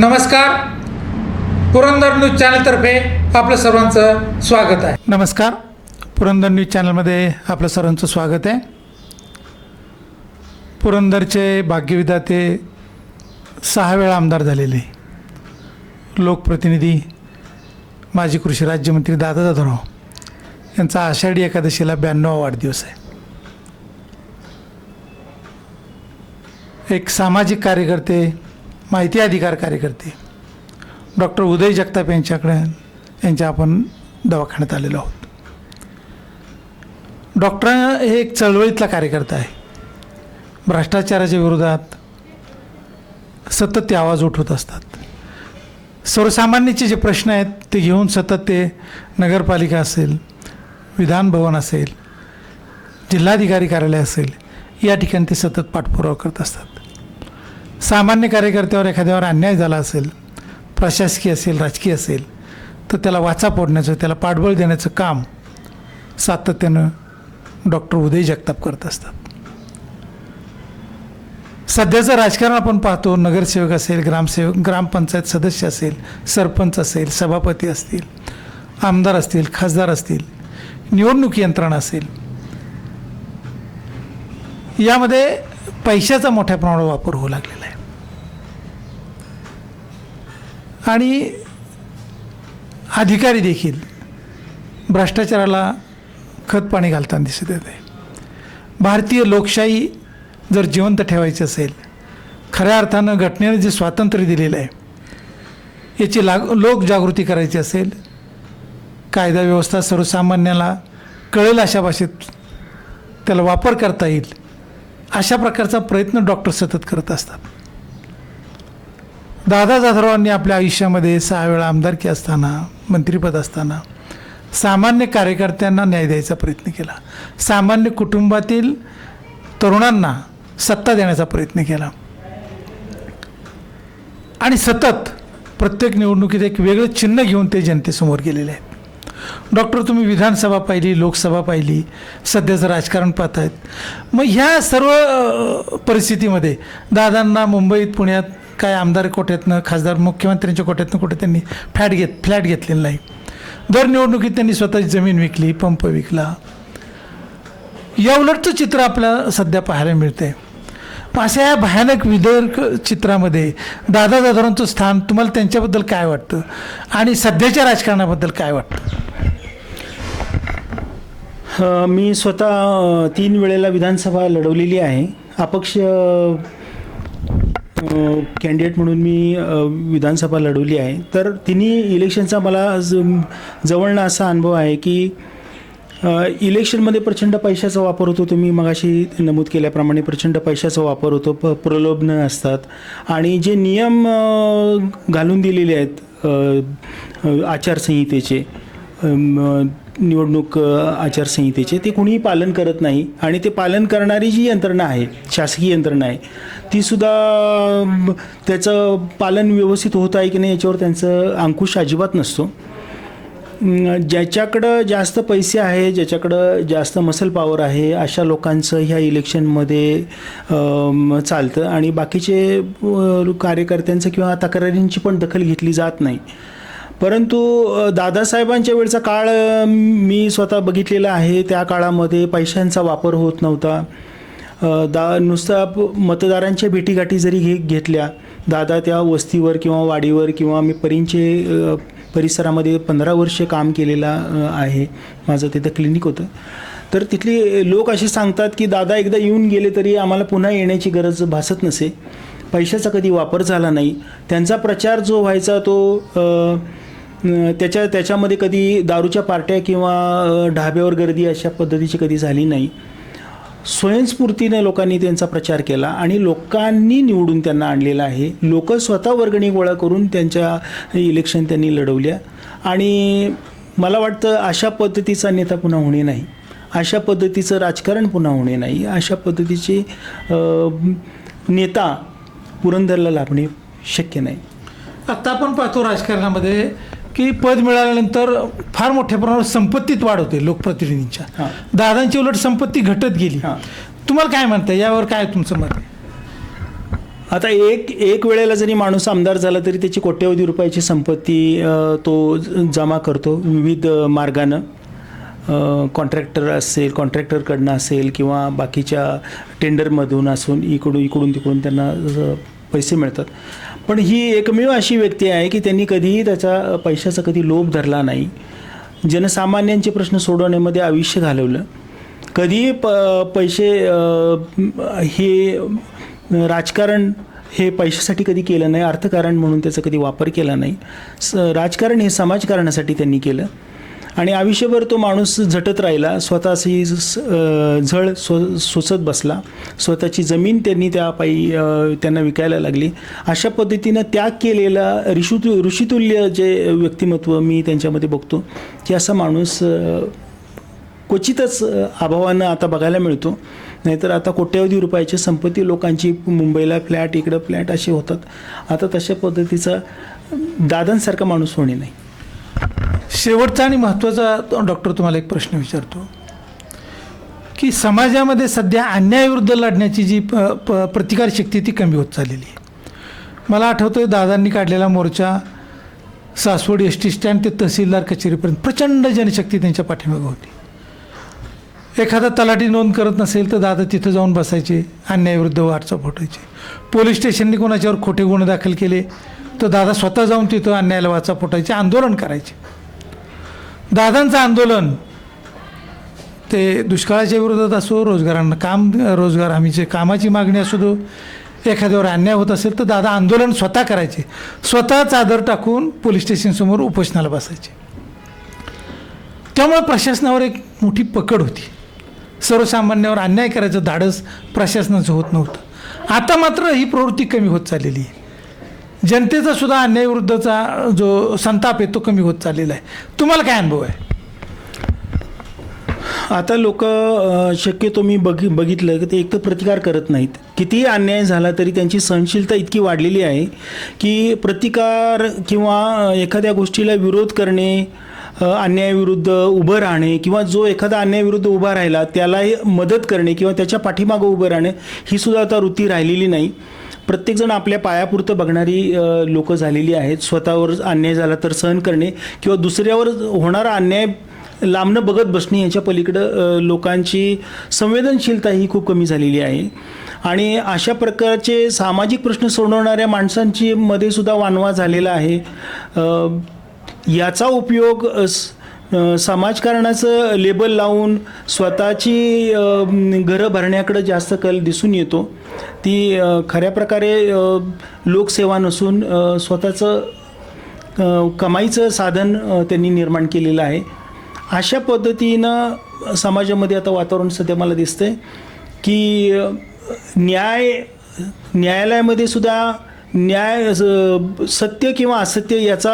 नमस्कार. पुरंदर न्यूज चॅनलतर्फे आपलं सर्वांचं स्वागत आहे. नमस्कार. पुरंदर न्यूज चॅनलमध्ये आपलं सर्वांचं स्वागत आहे. पुरंदरचे भाग्यविधाते सहा वेळा आमदार झालेले. लोकप्रतिनिधी माजी कृषी राज्यमंत्री दादा जाधवराव यांचा आषाढी एकादशीला ब्याण्णवा वाढदिवस आहे. एक सामाजिक कार्यकर्ते माहिती अधिकार कार्यकर्ते. डॉक्टर उदय जगताप यांच्याकडे यांच्या आपण दवाखान्यात आलेलो आहोत. डॉक्टर हे एक चळवळीतला कार्यकर्ता आहे. भ्रष्टाचाराच्या विरोधात सतत ते आवाज उठवत असतात. सर्वसामान्याचे जे प्रश्न आहेत ते घेऊन सतत ते नगरपालिका असेल विधानभवन असेल जिल्हाधिकारी कार्यालय असेल या ठिकाणी ते सतत पाठपुरावा करत असतात. सामान्य कार्यकर्त्यावर एखाद्यावर अन्याय झाला असेल प्रशासकीय असेल राजकीय असेल तर त्याला वाचा फोडण्याचं त्याला पाठबळ देण्याचं काम सातत्यानं डॉक्टर उदय जगताप करत असतात. सध्याचं राजकारण आपण पाहतो नगरसेवक असेल ग्रामसेवक ग्रामपंचायत सदस्य असेल सरपंच असेल सभापती असतील आमदार असतील खासदार असतील निवडणूक यंत्रणा असेल यामध्ये पैशाचा मोठ्या प्रमाणावर वापर होऊ लागलेला आहे. आणि अधिकारी देखील भ्रष्टाचाराला खतपाणी घालताना दिसत येते भारतीय लोकशाही जर जिवंत ठेवायची असेल खऱ्या अर्थानं घटनेने जे स्वातंत्र्य दिलेलं आहे याची लाग लोकजागृती करायची असेल कायदा व्यवस्था सर्वसामान्याला कळेल अशा भाषेत त्याला वापर करता येईल अशा प्रकारचा प्रयत्न डॉक्टर सतत करत असतात. दादा जाधवरावांनी आपल्या आयुष्यामध्ये सहा वेळा आमदारकी असताना मंत्रिपद असताना सामान्य कार्यकर्त्यांना न्याय द्यायचा प्रयत्न केला. सामान्य कुटुंबातील तरुणांना सत्ता देण्याचा प्रयत्न केला. आणि सतत प्रत्येक निवडणुकीत एक वेगळं चिन्ह घेऊन ते जनतेसमोर गेलेले आहेत. डॉक्टर तुम्ही विधानसभा पाहिली लोकसभा पाहिली सध्याचं राजकारण पाहतायत. मग ह्या सर्व परिस्थितीमध्ये दादांना मुंबईत पुण्यात काय आमदार कोट्यातनं खासदार मुख्यमंत्र्यांच्या कोट्यातनं कुठे त्यांनी फ्लॅट घेत फ्लॅट घेतलेला नाही. दर निवडणुकीत त्यांनी स्वतःची जमीन विकली पंप विकला. या उलटचं चित्र आपल्याला सध्या पाहायला मिळते अशा या भयानक विदर्क चित्रामध्ये दादा दादरांचं स्थान तुम्हाला त्यांच्याबद्दल काय वाटतं? आणि सध्याच्या राजकारणाबद्दल काय वाटतं? मी स्वतः तीन वेळेला विधानसभा लढवलेली आहे. अपक्ष कॅन्डिडेट म्हणून मी विधानसभा लढवली आहे. तर तिन्ही इलेक्शनचा मला ज असा अनुभव आहे की इलेक्शनमध्ये प्रचंड पैशाचा वापर होतो. तुम्ही मगाशी नमूद केल्याप्रमाणे प्रचंड पैशाचा वापर होतो. प प्रलोभनं असतात. आणि जे नियम घालून दिलेले आहेत आचारसंहितेचे निवडणूक आचारसंहितेचे ते कुणीही पालन करत नाही आणि ते पालन करणारी जी यंत्रणा आहे शासकीय यंत्रणा आहे तीसुद्धा त्याचं पालन व्यवस्थित होत आहे की नाही याच्यावर त्यांचं अंकुश अजिबात नसतो. ज्याच्याकडं जास्त पैसे आहे ज्याच्याकडं जास्त मसल पॉवर आहे अशा लोकांचं ह्या इलेक्शनमध्ये चालतं आणि बाकीचे कार्यकर्त्यांचं किंवा तक्रारींची पण दखल घेतली जात नाही. परंतु दादासाहेबांच्या वेळचा काळ मी स्वतः बघितलेला आहे. त्या काळामध्ये पैशांचा वापर होत नव्हता. दा नुसता मतदारांच्या भेटीगाठी जरी घे घेतल्या दादा त्या वस्तीवर किंवा वाडीवर किंवा मी परींचे परिसरामध्ये पंधरा वर्षे काम केलेलं आहे. माझं तिथं क्लिनिक होतं. तर तिथली लोक असे सांगतात की दादा एकदा येऊन गेले तरी आम्हाला पुन्हा येण्याची गरज भासत नसे. पैशाचा कधी वापर झाला नाही. त्यांचा प्रचार जो व्हायचा तो त्याच्या त्याच्यामध्ये कधी दारूच्या पार्ट्या किंवा ढाब्यावर गर्दी अशा पद्धतीची कधी झाली नाही. स्वयंस्फूर्तीने लोकांनी त्यांचा प्रचार केला आणि लोकांनी निवडून त्यांना आणलेला आहे. लोक स्वतः वर्गणी गोळा करून त्यांच्या इलेक्शन त्यांनी लढवल्या. आणि मला वाटतं अशा पद्धतीचा नेता पुन्हा होणे नाही. अशा पद्धतीचं राजकारण पुन्हा होणे नाही. अशा पद्धतीचे नेता पुरंदरला लाभणे शक्य नाही. आत्ता आपण पाहतो राजकारणामध्ये की पद मिळाल्यानंतर फार मोठ्या प्रमाणावर संपत्तीत वाढ होते लोकप्रतिनिधींच्या. दादांची उलट संपत्ती घटत गेली. हां. तुम्हाला काय म्हणता यावर काय तुमचं मत आहे? आता एक एक वेळेला जरी माणूस आमदार झाला तरी त्याची कोट्यवधी रुपयाची संपत्ती तो जमा करतो विविध मार्गानं. कॉन्ट्रॅक्टर असेल कॉन्ट्रॅक्टरकडनं असेल किंवा बाकीच्या टेंडरमधून असून इकडून इकडून तिकडून त्यांना पैसे मिळतात. पण ही एकमेव अशी व्यक्ती आहे की त्यांनी कधीही त्याचा पैशाचा कधी लोभ धरला नाही. जनसामान्यांचे प्रश्न सोडवण्यामध्ये आयुष्य घालवलं. कधीही प पैसे हे राजकारण हे पैशासाठी कधी केलं नाही अर्थकारण म्हणून त्याचा कधी वापर केला नाही. स राजकारण हे समाजकारणासाठी त्यांनी केलं. आणि आयुष्यभर तो माणूस झटत राहिला स्वतःची स- झळ सो सोसत बसला. स्वतःची जमीन त्यांनी त्या पायी त्यांना विकायला लागली. अशा पद्धतीनं त्याग केलेला ऋषितु ऋषितुल्य जे व्यक्तिमत्व मी त्यांच्यामध्ये बघतो की असा माणूस क्वचितच अभावानं आता बघायला मिळतो. नाहीतर आता कोट्यवधी रुपयाची संपत्ती लोकांची मुंबईला फ्लॅट इकडं फ्लॅट असे होतात. आता तशा पद्धतीचा दादांसारखा माणूस होणे नाही. शेवटचा आणि महत्त्वाचा डॉक्टर तुम्हाला एक प्रश्न विचारतो की समाजामध्ये सध्या अन्यायाविरुद्ध लढण्याची जी प प प्रतिकार शक्ती ती कमी होत चाललेली आहे. मला आठवतोय दादांनी काढलेला मोर्चा सासवड एस टी स्टँड ते तहसीलदार कचेरीपर्यंत प्रचंड जनशक्ती त्यांच्या पाठीमागे होती. एखादा तलाठी नोंद करत नसेल तर दादा तिथं जाऊन बसायचे अन्यायाविरुद्ध वाटचा फुटायचे पोलीस स्टेशनने कोणाच्यावर खोटे गुन्हे दाखल केले तर दादा स्वतः जाऊन तिथं अन्यायाला वाचा फुटायचे आंदोलन करायचे. दादांचं आंदोलन ते दुष्काळाच्या विरोधात असो रोजगारांना काम रोजगार हमीचे कामाची मागणी असू दो एखाद्यावर अन्याय होत असेल तर दादा आंदोलन स्वतः करायचे. स्वतः चादर टाकून पोलीस स्टेशनसमोर उपोषणाला बसायचे. त्यामुळे प्रशासनावर एक मोठी पकड होती. सर्वसामान्यावर अन्याय करायचं धाडस प्रशासनाचं होत नव्हतं. आता मात्र ही प्रवृत्ती कमी होत चाललेली आहे. जनतेचा सुद्धा अन्यायविरुद्धचा जो संताप आहे तो कमी होत चाललेला आहे. तुम्हाला काय अनुभव आहे? आता लोक शक्यतो मी बघि बघितलं की ते एक तर प्रतिकार करत नाहीत. कितीही अन्याय झाला तरी त्यांची सहनशीलता इतकी वाढलेली आहे की प्रतिकार किंवा एखाद्या गोष्टीला विरोध करणे अन्यायाविरुद्ध उभं राहणे किंवा जो एखादा अन्यायाविरुद्ध उभा राहिला त्यालाही मदत करणे किंवा त्याच्या पाठीमागं उभं राहणे ही सुद्धा आता वृत्ती राहिलेली नाही. प्रत्येकजण आपल्या पायापुरतं बघणारी लोक झालेली आहेत. स्वतःवर अन्याय झाला तर सहन करणे किंवा दुसऱ्यावर होणारा अन्याय लांबणं बघत बसणे याच्या पलीकडं लोकांची संवेदनशीलता ही खूप कमी झालेली आहे. आणि अशा प्रकारचे सामाजिक प्रश्न सोडवणाऱ्या माणसांची मध्ये सुद्धा वानवा झालेला आहे. याचा उपयोग स- समाजकारणाचं लेबल लावून स्वतःची घरं भरण्याकडं जास्त कल दिसून येतो. ती खऱ्या प्रकारे लोकसेवा नसून स्वतःचं कमाईचं साधन त्यांनी निर्माण केलेलं आहे. अशा पद्धतीनं समाजामध्ये आता वातावरण सध्या मला दिसतंय की न्याय न्यायालयामध्ये सुद्धा न्याय सत्य किंवा असत्य याचा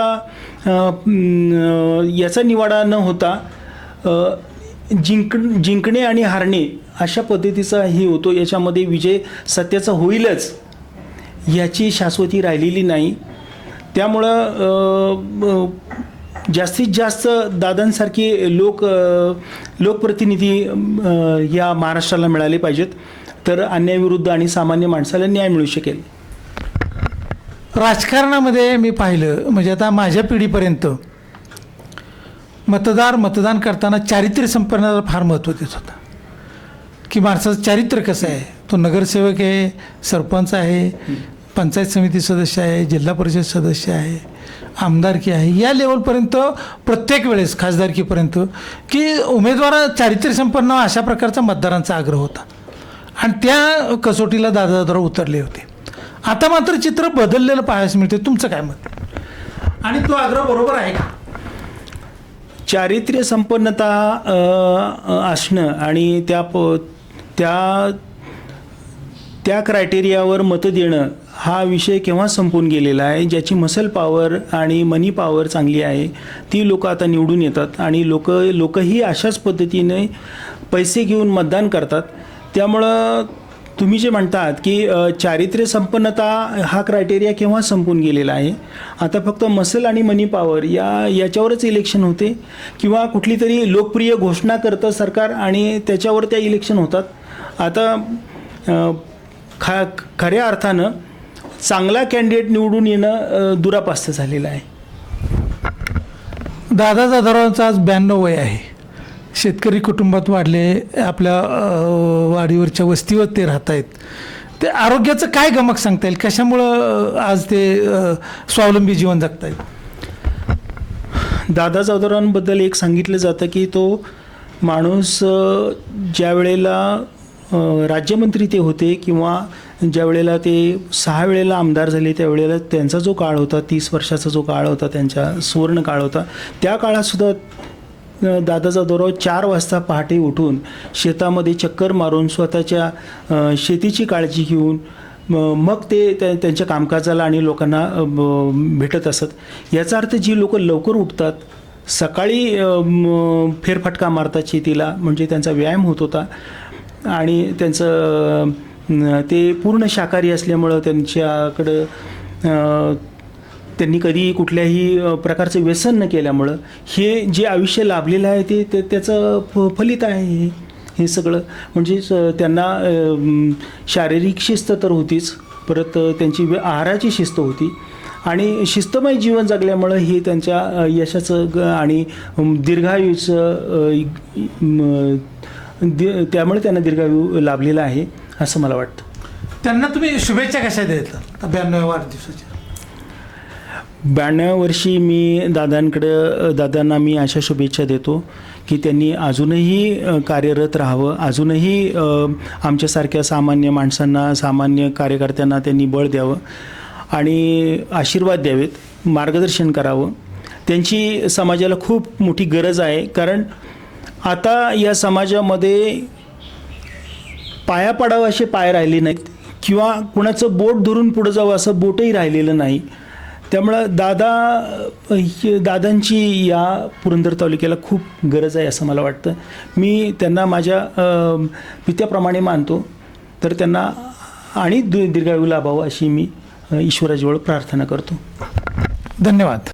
याचा निवाडा न होता जिंक जिंकणे आणि हारणे अशा पद्धतीचा हे होतो. याच्यामध्ये विजय सत्याचा होईलच याची शाश्वती राहिलेली नाही. त्यामुळं जास्तीत जास्त दादांसारखे लोक लोकप्रतिनिधी या महाराष्ट्राला मिळाले पाहिजेत. तर अन्यायाविरुद्ध आणि सामान्य माणसाला न्याय मिळू शकेल. राजकारणामध्ये मी पाहिलं म्हणजे आता माझ्या पिढीपर्यंत मतदार मतदान करताना चारित्र्य संपन्नाला फार महत्त्व देत होता. की माणसाचं चारित्र्य कसं आहे? तो नगरसेवक आहे सरपंच आहे पंचायत समिती सदस्य आहे जिल्हा परिषद सदस्य आहे आमदारकी आहे. या लेवलपर्यंत प्रत्येक वेळेस खासदारकीपर्यंत की उमेदवार चारित्र्य संपन्न अशा प्रकारचा मतदारांचा आग्रह होता. आणि त्या कसोटीला दादा उतरले होते. आता मात्र चित्र बदललेलं पाहायला मिळते तुमचं काय मत? आणि तो आग्रह बरोबर आहे का? चारित्र्य संपन्नता असणं आणि त्या प त्या त्या क्रायटेरियावर मतं देणं हा विषय केव्हा संपून गेलेला आहे? ज्याची मसल पॉवर आणि मनी पॉवर चांगली आहे ती लोक आता निवडून येतात आणि लोक लोकही अशाच पद्धतीने पैसे घेऊन मतदान करतात. त्यामुळं तुम्ही जे म्हणतात की चारित्र्य संपन्नता हा क्रायटेरिया केव्हा संपून गेलेला आहे? आता फक्त मसल आणि मनी पॉवर या याच्यावरच इलेक्शन होते? किंवा कुठली तरी लोकप्रिय घोषणा करतं सरकार आणि त्याच्यावर त्या इलेक्शन होतात? आता खा खऱ्या अर्थानं चांगला कॅन्डिडेट निवडून येणं दुरापास्त झालेलं आहे. दादा जाधवरावांचं आज ब्याण्णव वय आहे. शेतकरी कुटुंबात वाढले आपल्या वाडीवरच्या वस्तीवर ते राहत आहेत ते आरोग्याचं काय गमक सांगता येईल? कशामुळं आज ते स्वावलंबी जीवन जगतायत? दादा चौधरांबद्दल एक सांगितलं जातं की तो माणूस ज्या वेळेला राज्यमंत्री ते होते किंवा ज्या वेळेला ते सहा वेळेला आमदार झाले त्यावेळेला त्यांचा जो काळ होता तीस वर्षाचा जो काळ होता त्यांच्या सुवर्ण काळ होता त्या काळातसुद्धा दादाचा दोराव चार वाजता पहाटे उठून शेतामध्ये चक्कर मारून स्वतःच्या शेतीची काळजी घेऊन मग ते त्या- त्यांच्या कामकाजाला आणि लोकांना भेटत असत. याचा अर्थ जी लोक लवकर उठतात सकाळी फेरफटका मारतात शेतीला म्हणजे त्यांचा व्यायाम होत होता आणि त्यांचं ते पूर्ण शाकाहारी असल्यामुळं त्यांच्याकडं त्यांनी कधी कुठल्याही प्रकारचं व्यसन न केल्यामुळं हे जे आयुष्य लाभलेलं आहे ते ते- त्याचं फ फलित आहे हे हे सगळं. म्हणजे त्यांना शारीरिक शिस्त तर होतीच परत त्यांची व्य- आहाराची शिस्त होती. आणि शिस्तमय जीवन जगल्यामुळं हे त्यांच्या यशाचं ग आणि दीर्घायुचं दि- त्यामुळे त्यांना दीर्घायू लाभलेला आहे असं मला वाटतं. त्यांना तुम्ही शुभेच्छा कशा देतात ब्याण्णव वाढदिवसाच्या. ब्याण्णव वर्षी मी दादांकडं दादांना मी अशा शुभेच्छा देतो की त्यांनी अजूनही कार्यरत राहावं. अजूनही आमच्यासारख्या सामान्य माणसांना सामान्य कार्यकर्त्यांना त्यांनी बळ द्यावं आणि आशीर्वाद द्यावेत मार्गदर्शन करावं. त्यांची समाजाला खूप मोठी गरज आहे. कारण आता या समाजामध्ये पाया पडावं असे पाय राहिले नाहीत किंवा कुणाचं बोट धरून पुढं जावं असं बोटही राहिलेलं नाही. त्यामुळं दादा ही- दादांची या पुरंदर तालुक्याला खूप गरज आहे असं मला वाटतं. मी त्यांना माझ्या पित्याप्रमाणे मानतो. तर त्यांना आणि दु- दीर्घायू लाभावं अशी मी ईश्वराजवळ प्रार्थना करतो. धन्यवाद.